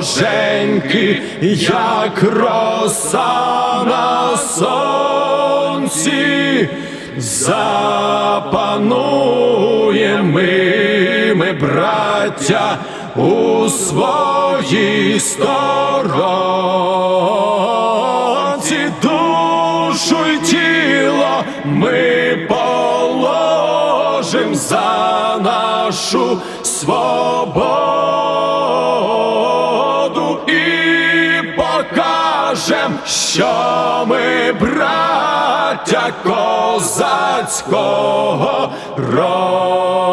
вороженьки, як роса на сонці, запануємо ми, браття, у своїй сторонці. Душу й тіло ми положим за нашу свободу покажем, що ми браття козацького роду.